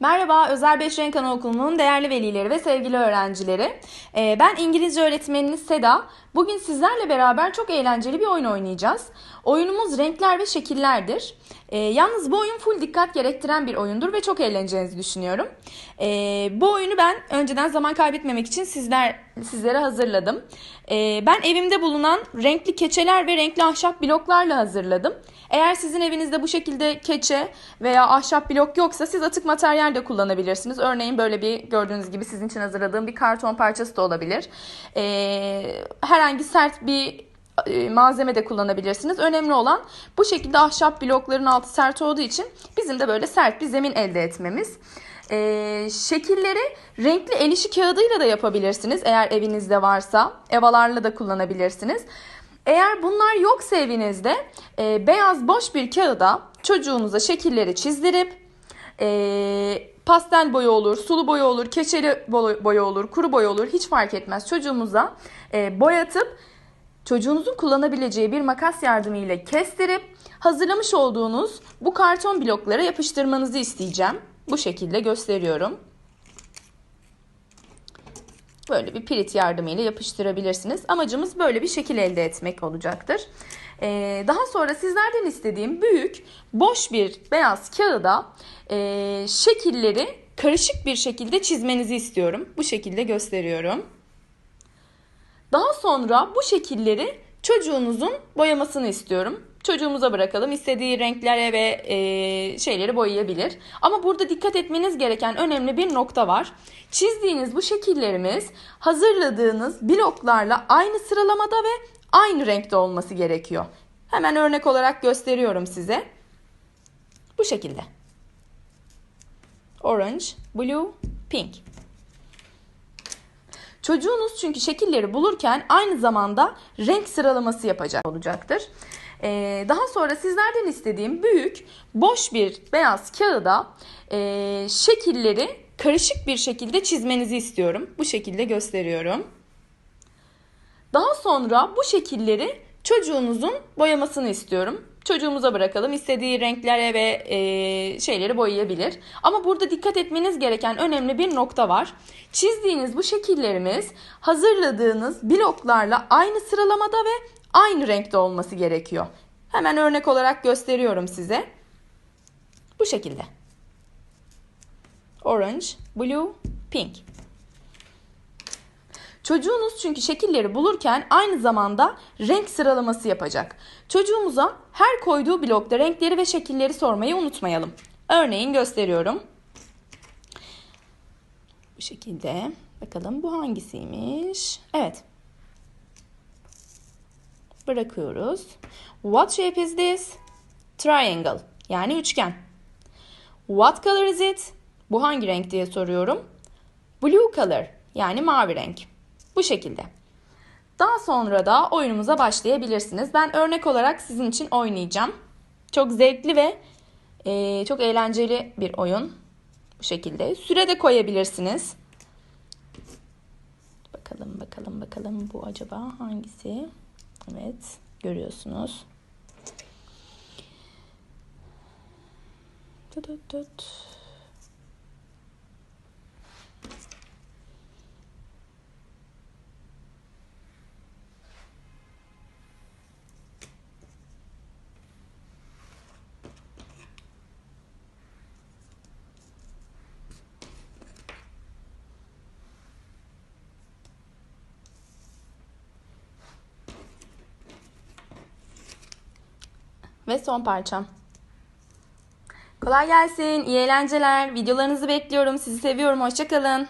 Merhaba, Özel Beş Renk Anaokulu'nun değerli velileri ve sevgili öğrencileri. Ee, Ben İngilizce öğretmeniniz Seda. Bugün sizlerle beraber çok eğlenceli bir oyun oynayacağız. Oyunumuz renkler ve şekillerdir. Ee, Yalnız bu oyun full dikkat gerektiren bir oyundur ve çok eğleneceğinizi düşünüyorum. Ee, Bu oyunu ben önceden zaman kaybetmemek için sizler sizlere hazırladım. Ee, Ben evimde bulunan renkli keçeler ve renkli ahşap bloklarla hazırladım. Eğer sizin evinizde bu şekilde keçe veya ahşap blok yoksa siz atık materyal de kullanabilirsiniz. Örneğin böyle bir gördüğünüz gibi sizin için hazırladığım bir karton parçası da olabilir. Ee, herhangi sert bir malzeme de kullanabilirsiniz. Önemli olan bu şekilde ahşap blokların altı sert olduğu için bizim de böyle sert bir zemin elde etmemiz. Ee, şekilleri renkli el işi kağıdıyla da yapabilirsiniz eğer evinizde varsa. Evalarla da kullanabilirsiniz. Eğer bunlar yoksa evinizde e, beyaz boş bir kağıda çocuğunuza şekilleri çizdirip e, pastel boya olur, sulu boya olur, keçeli boy- boya olur, kuru boya olur hiç fark etmez. Çocuğumuza e, boyatıp çocuğunuzun kullanabileceği bir makas yardımıyla kestirip hazırlamış olduğunuz bu karton bloklara yapıştırmanızı isteyeceğim. Bu şekilde gösteriyorum. Böyle bir pirit yardımıyla yapıştırabilirsiniz. Amacımız böyle bir şekil elde etmek olacaktır. Ee, daha sonra sizlerden istediğim büyük, boş bir beyaz kağıda e, şekilleri karışık bir şekilde çizmenizi istiyorum. Bu şekilde gösteriyorum. Daha sonra bu şekilleri çocuğunuzun boyamasını istiyorum. Çocuğumuza bırakalım. İstediği renklere ve e, şeyleri boyayabilir. Ama burada dikkat etmeniz gereken önemli bir nokta var. Çizdiğiniz bu şekillerimiz hazırladığınız bloklarla aynı sıralamada ve aynı renkte olması gerekiyor. Hemen örnek olarak gösteriyorum size. Bu şekilde. Orange, blue, pink. Çocuğunuz çünkü şekilleri bulurken aynı zamanda renk sıralaması yapacak olacaktır. Ee, daha sonra sizlerden istediğim büyük, boş bir beyaz kağıda e, şekilleri karışık bir şekilde çizmenizi istiyorum. Bu şekilde gösteriyorum. Daha sonra bu şekilleri çocuğunuzun boyamasını istiyorum. Çocuğumuza bırakalım. İstediği renklere ve e, şeyleri boyayabilir. Ama burada dikkat etmeniz gereken önemli bir nokta var. Çizdiğiniz bu şekillerimiz hazırladığınız bloklarla aynı sıralamada ve aynı renkte olması gerekiyor. Hemen örnek olarak gösteriyorum size. Bu şekilde. Orange, blue, pink. Çocuğunuz çünkü şekilleri bulurken aynı zamanda renk sıralaması yapacak. Çocuğumuza her koyduğu blokta renkleri ve şekilleri sormayı unutmayalım. Örneğin gösteriyorum. Bu şekilde. Bakalım bu hangisiymiş? Evet. Bırakıyoruz. What shape is this? Triangle. Yani üçgen. What color is it? Bu hangi renk diye soruyorum. Blue color. Yani mavi renk. Bu şekilde. Daha sonra da oyunumuza başlayabilirsiniz. Ben örnek olarak sizin için oynayacağım. Çok zevkli ve e, çok eğlenceli bir oyun. Bu şekilde. Süre de koyabilirsiniz. Bakalım bakalım bakalım bu acaba hangisi? Evet görüyorsunuz. Tut tut tut. Ve son parçam. Kolay gelsin, iyi eğlenceler. Videolarınızı bekliyorum. Sizi seviyorum. Hoşçakalın.